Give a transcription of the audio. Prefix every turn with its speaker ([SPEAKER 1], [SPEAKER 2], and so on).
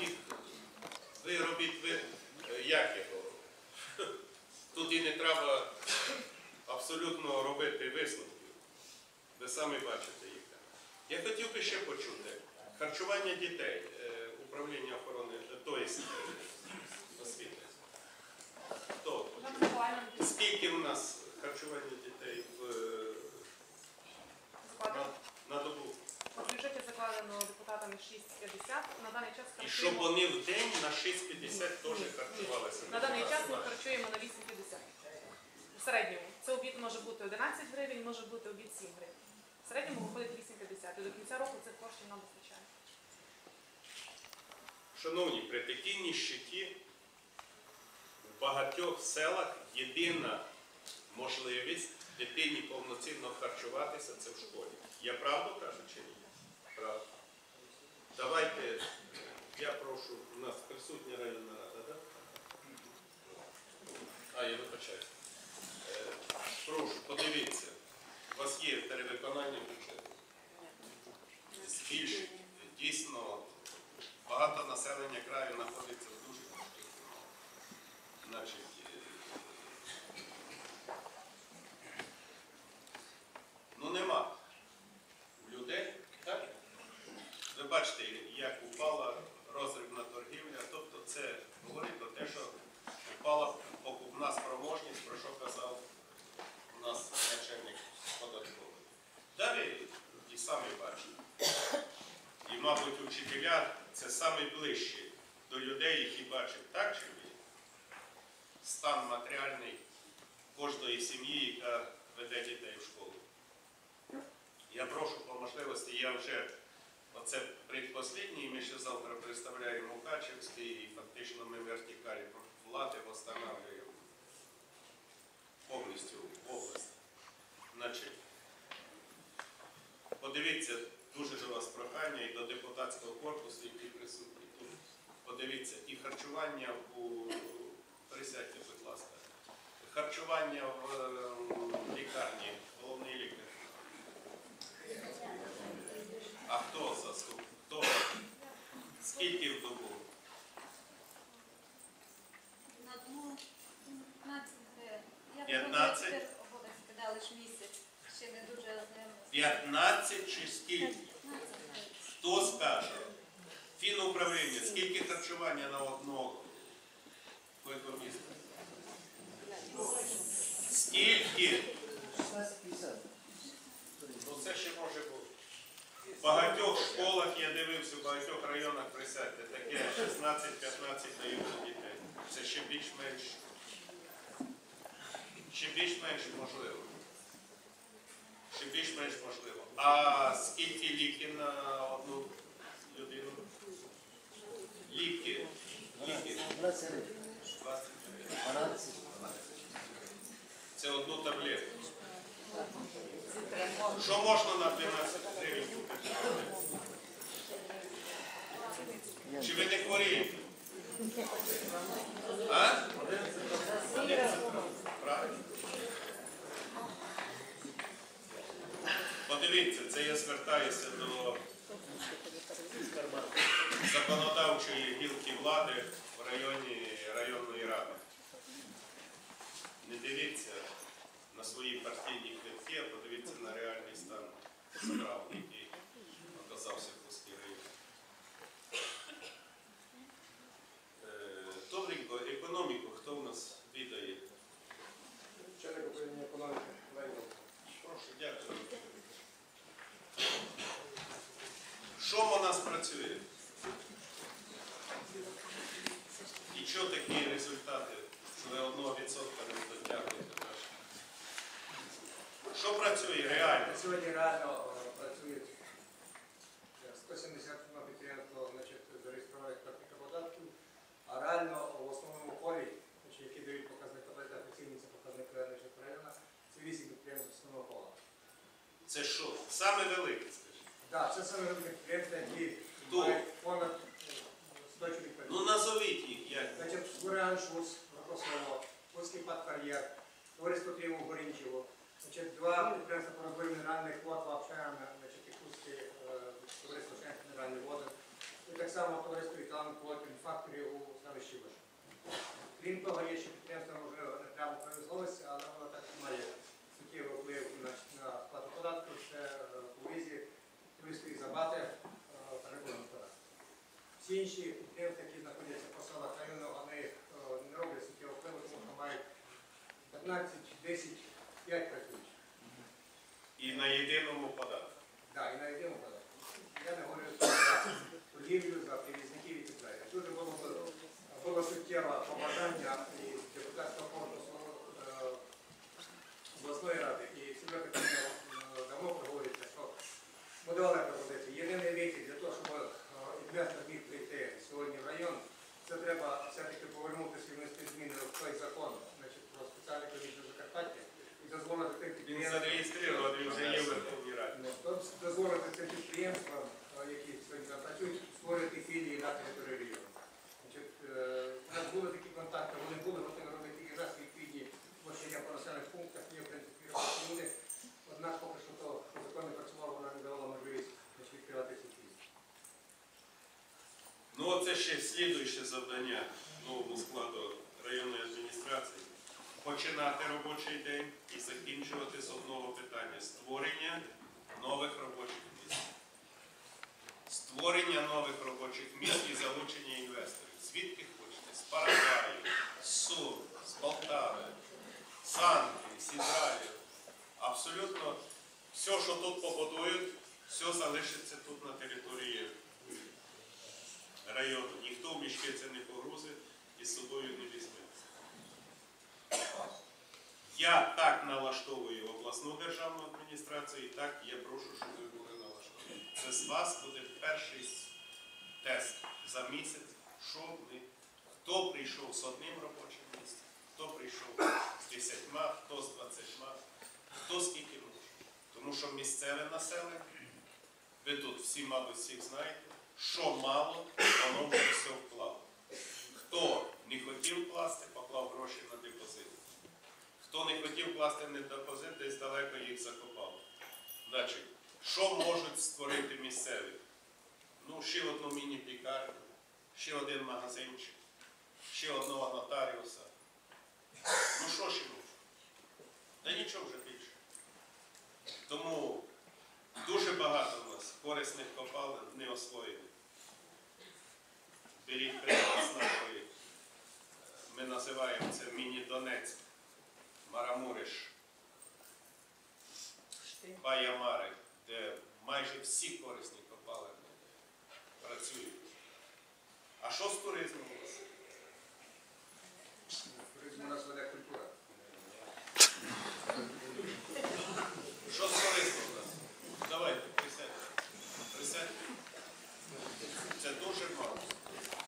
[SPEAKER 1] Їх ви робіть ви, е, як його. Тут і не треба абсолютно робити висновків. Ви самі бачите їх. Я хотів би ще почути. Харчування дітей, е, управління охорони, тобто освіти. Хто? почув? Скільки в нас харчування дітей в, е, на, на добу?
[SPEAKER 2] В бюджеті закладено депутатами 6,50. На даний час
[SPEAKER 1] І щоб
[SPEAKER 2] харчуємо
[SPEAKER 1] вони в день на 6,50 теж харчувалися.
[SPEAKER 2] на даний час ми харчуємо на 8,50. В середньому. Це обід може бути 11 гривень, може бути обід 7 гривень. В середньому виходить 8,50. І до кінця року цих коштів нам вистачає.
[SPEAKER 1] Шановні, при такій ніщиті в багатьох селах єдина можливість дитині повноцінно харчуватися це в школі. Я правду кажу чи ні? Правда. Давайте, я прошу, у нас присутня районна рада, так? А, я вибачаю. Е, Прошу, подивіться, у вас є перевиконання бюджету. Збільшення. Дійсно, багато населення краю знаходиться в дуже важких умовах. Значить, е, ну нема у людей, так? Ви бачите, як упала розривна торгівля, тобто це говорить про те, що впала покупна спроможність, про що казав у нас начальник податковий. Далі і самі бачите. І, учителя це саме ближчі до людей, які бачать так чи ні, стан матеріальний кожної сім'ї, яка веде дітей в школу. Я прошу по можливості, я вже оце предпослідній, ми ще завтра представляємо Мукачевський, і фактично ми вертикаль влади встановлюємо повністю в області. Значить, подивіться, дуже до вас прохання і до депутатського корпусу, який присутній тут. Подивіться, і харчування у присядьте, будь ласка. Харчування в е, лікарні, головний лікар. А хто заступ? Хто? Скільки в добу?
[SPEAKER 3] На одну 15 гривень. Я
[SPEAKER 1] 15?
[SPEAKER 3] думаю, тепер обов'язки дали ж місяць. Ще не дуже ознайомилася.
[SPEAKER 1] 15 чи скільки? Хто скаже? Фінуправління, скільки харчування на одного економіста? Скільки?
[SPEAKER 4] 16,50.
[SPEAKER 1] Ну це ще може бути. В багатьох школах я дивився, в багатьох районах присядьте, таке 16-15 дають дітей. Це ще більш-менш. Ще більш-менш можливо. Ще більш-менш можливо. А скільки ліків на одну людину? Ліки. Ліки.
[SPEAKER 4] 20 гривень.
[SPEAKER 1] 20 гривень.
[SPEAKER 4] 12.
[SPEAKER 1] Це одну таблетку. Що можна на 12 гривень купити? Чи ви не хворієте? А? Правильно. Подивіться, це я звертаюся до законодавчої гілки влади в районі районної ради. Не дивіться на свої партійні квитки, а подивіться на реальний стан справ, який оказався в Кузькій районі. Е, Добренько, економіку, хто у нас відає?
[SPEAKER 5] Начальник управління економіки Лейнов.
[SPEAKER 1] Прошу, дякую. Що у нас працює? Що такі результати, що ви одного відсотка не дотягуєте? наш? Що працює реально?
[SPEAKER 5] Сьогодні реально працюють е, 171 підприємство зареєстрованих платника податків, а реально в основному значить, які дають показник ОБД, офіційний це показник значить, району, це 8 підприємств основного кола.
[SPEAKER 1] Це що? Саме велике, скажіть.
[SPEAKER 5] Так, це саме великі підприємства, які
[SPEAKER 1] Хто?
[SPEAKER 5] мають понад е, 100 чоловік.
[SPEAKER 1] Ну назовіть їх, як.
[SPEAKER 5] Значить, Шуц, Рокосово, Польський падкар'єр, товариство Києво Горінчево, два підприємства по розбору мінеральних вод, Лапшеяна, значить, і Кузькі, е, товариство Шенк мінеральні води. І так само товариство Італан Плотін факторі у становищі Виш. Крім того, є ще підприємство, можливо, не прямо привезлося, але воно так має суттєвий вплив на, на сплату податків, це е, у візі туристської забати е, регулярний податок. Всі інші підприємства, які знаходяться по селах району, вони е, не роблять суттєвого впливу, тому що мають 15, 10, 5 працюючих.
[SPEAKER 1] І на єдиному податку.
[SPEAKER 5] Так, і на єдиному податку. Я не говорю за торгівлю, за перевізників і так далі. Дуже було, б- було суттєве побажання і депутатського корпусу е, обласної ради, і всі питання е, давно проговорюється, що будували пропозицію. Єдиний вихід для того, щоб е, інвестор міг прийти сьогодні в район, це треба все-таки повернутися і внести зміни в той закон, значить, про спеціальну комісію Закарпаття і дозволити тим
[SPEAKER 1] Він
[SPEAKER 5] підприємствам.
[SPEAKER 1] зареєстрований вже є в Верховній Раді.
[SPEAKER 5] Ну, тобто дозволити цим підприємствам, е, які сьогодні там працюють, створити філії на території району. Значить, е, у нас були такі контакти, вони були готові робити і раз відповідні площення по населених пунктах, є в принципі робочі люди. Однак поки що то, що закон не працював, вона не давала можливість значить, відкривати ці філії.
[SPEAKER 1] Оце ще слідуюче завдання новому складу районної адміністрації. Починати робочий день і закінчувати з одного питання створення нових робочих місць. Створення нових робочих місць і залучення інвесторів. Звідки хочете? З Парагваю, з Сум, з Полтави, з Англії, з Ізраїлю. Абсолютно все, що тут побудують, все залишиться тут на території району. Ніхто в мішки це не погрузить і з собою не візьме. Я так налаштовую обласну державну адміністрацію, і так я прошу, щоб ви були налаштовані. Це з вас буде перший тест за місяць, що ми, хто прийшов з одним робочим місцем, хто прийшов з десятьма, хто з двадцятьма, хто скільки може. Тому що місцеве населення, ви тут всі, мабуть, всіх знаєте, що мало, воно вже все вклало. Хто не хотів класти, поклав гроші на депозит. Хто не хотів класти на депозит, десь далеко їх закопав. Значить, що можуть створити місцеві? Ну, ще одну міні-пікарню, ще один магазинчик, ще одного нотаріуса. Ну що ще може? Та нічого вже більше. Тому дуже багато в нас корисних копалин не освоєних. Беріть приклад ми називаємо це міні-Донецьк, Марамуриш, Баямари, де майже всі корисні копалини працюють. А що з туризмом?